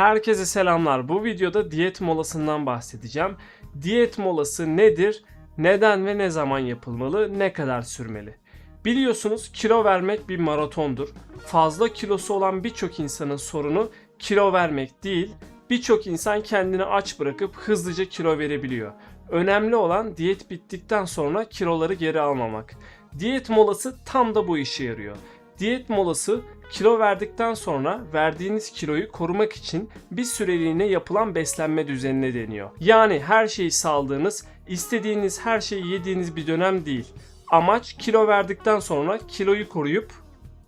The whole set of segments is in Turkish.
Herkese selamlar. Bu videoda diyet molasından bahsedeceğim. Diyet molası nedir? Neden ve ne zaman yapılmalı? Ne kadar sürmeli? Biliyorsunuz kilo vermek bir maratondur. Fazla kilosu olan birçok insanın sorunu kilo vermek değil, birçok insan kendini aç bırakıp hızlıca kilo verebiliyor. Önemli olan diyet bittikten sonra kiloları geri almamak. Diyet molası tam da bu işe yarıyor. Diyet molası kilo verdikten sonra verdiğiniz kiloyu korumak için bir süreliğine yapılan beslenme düzenine deniyor. Yani her şeyi saldığınız, istediğiniz her şeyi yediğiniz bir dönem değil. Amaç kilo verdikten sonra kiloyu koruyup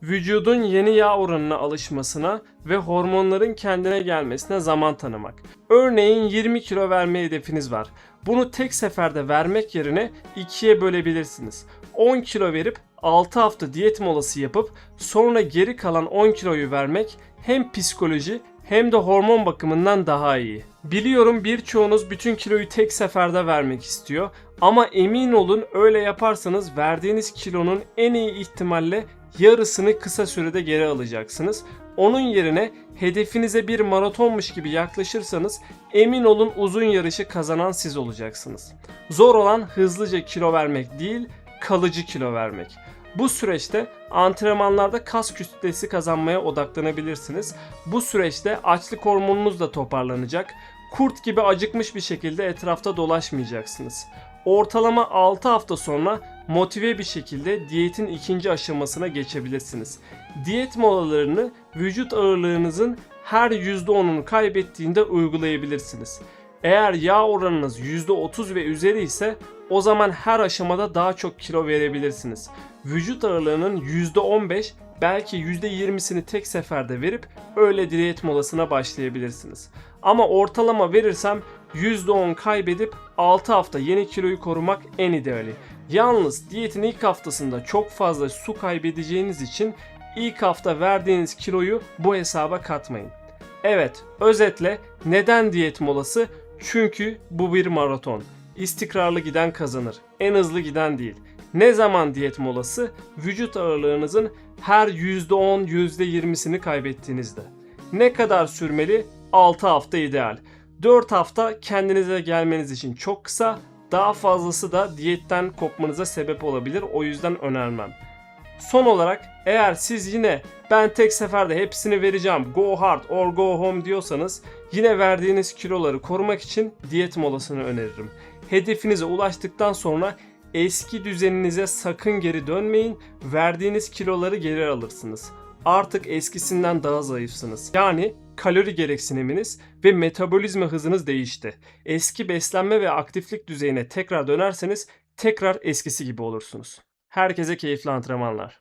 vücudun yeni yağ oranına alışmasına ve hormonların kendine gelmesine zaman tanımak. Örneğin 20 kilo verme hedefiniz var. Bunu tek seferde vermek yerine ikiye bölebilirsiniz. 10 kilo verip 6 hafta diyet molası yapıp sonra geri kalan 10 kiloyu vermek hem psikoloji hem de hormon bakımından daha iyi. Biliyorum birçoğunuz bütün kiloyu tek seferde vermek istiyor ama emin olun öyle yaparsanız verdiğiniz kilonun en iyi ihtimalle yarısını kısa sürede geri alacaksınız. Onun yerine hedefinize bir maratonmuş gibi yaklaşırsanız emin olun uzun yarışı kazanan siz olacaksınız. Zor olan hızlıca kilo vermek değil, kalıcı kilo vermek. Bu süreçte antrenmanlarda kas kütlesi kazanmaya odaklanabilirsiniz. Bu süreçte açlık hormonunuz da toparlanacak. Kurt gibi acıkmış bir şekilde etrafta dolaşmayacaksınız. Ortalama 6 hafta sonra motive bir şekilde diyetin ikinci aşamasına geçebilirsiniz. Diyet molalarını vücut ağırlığınızın her %10'unu kaybettiğinde uygulayabilirsiniz. Eğer yağ oranınız %30 ve üzeri ise o zaman her aşamada daha çok kilo verebilirsiniz. Vücut ağırlığının %15 belki %20'sini tek seferde verip öyle diyet molasına başlayabilirsiniz. Ama ortalama verirsem %10 kaybedip 6 hafta yeni kiloyu korumak en ideali. Yalnız diyetin ilk haftasında çok fazla su kaybedeceğiniz için ilk hafta verdiğiniz kiloyu bu hesaba katmayın. Evet, özetle neden diyet molası? Çünkü bu bir maraton. İstikrarlı giden kazanır. En hızlı giden değil. Ne zaman diyet molası? Vücut ağırlığınızın her %10, %20'sini kaybettiğinizde. Ne kadar sürmeli? 6 hafta ideal. 4 hafta kendinize gelmeniz için çok kısa. Daha fazlası da diyetten kopmanıza sebep olabilir. O yüzden önermem. Son olarak eğer siz yine ben tek seferde hepsini vereceğim go hard or go home diyorsanız yine verdiğiniz kiloları korumak için diyet molasını öneririm. Hedefinize ulaştıktan sonra eski düzeninize sakın geri dönmeyin. Verdiğiniz kiloları geri alırsınız. Artık eskisinden daha zayıfsınız. Yani kalori gereksiniminiz ve metabolizma hızınız değişti. Eski beslenme ve aktiflik düzeyine tekrar dönerseniz tekrar eskisi gibi olursunuz. Herkese keyifli antrenmanlar.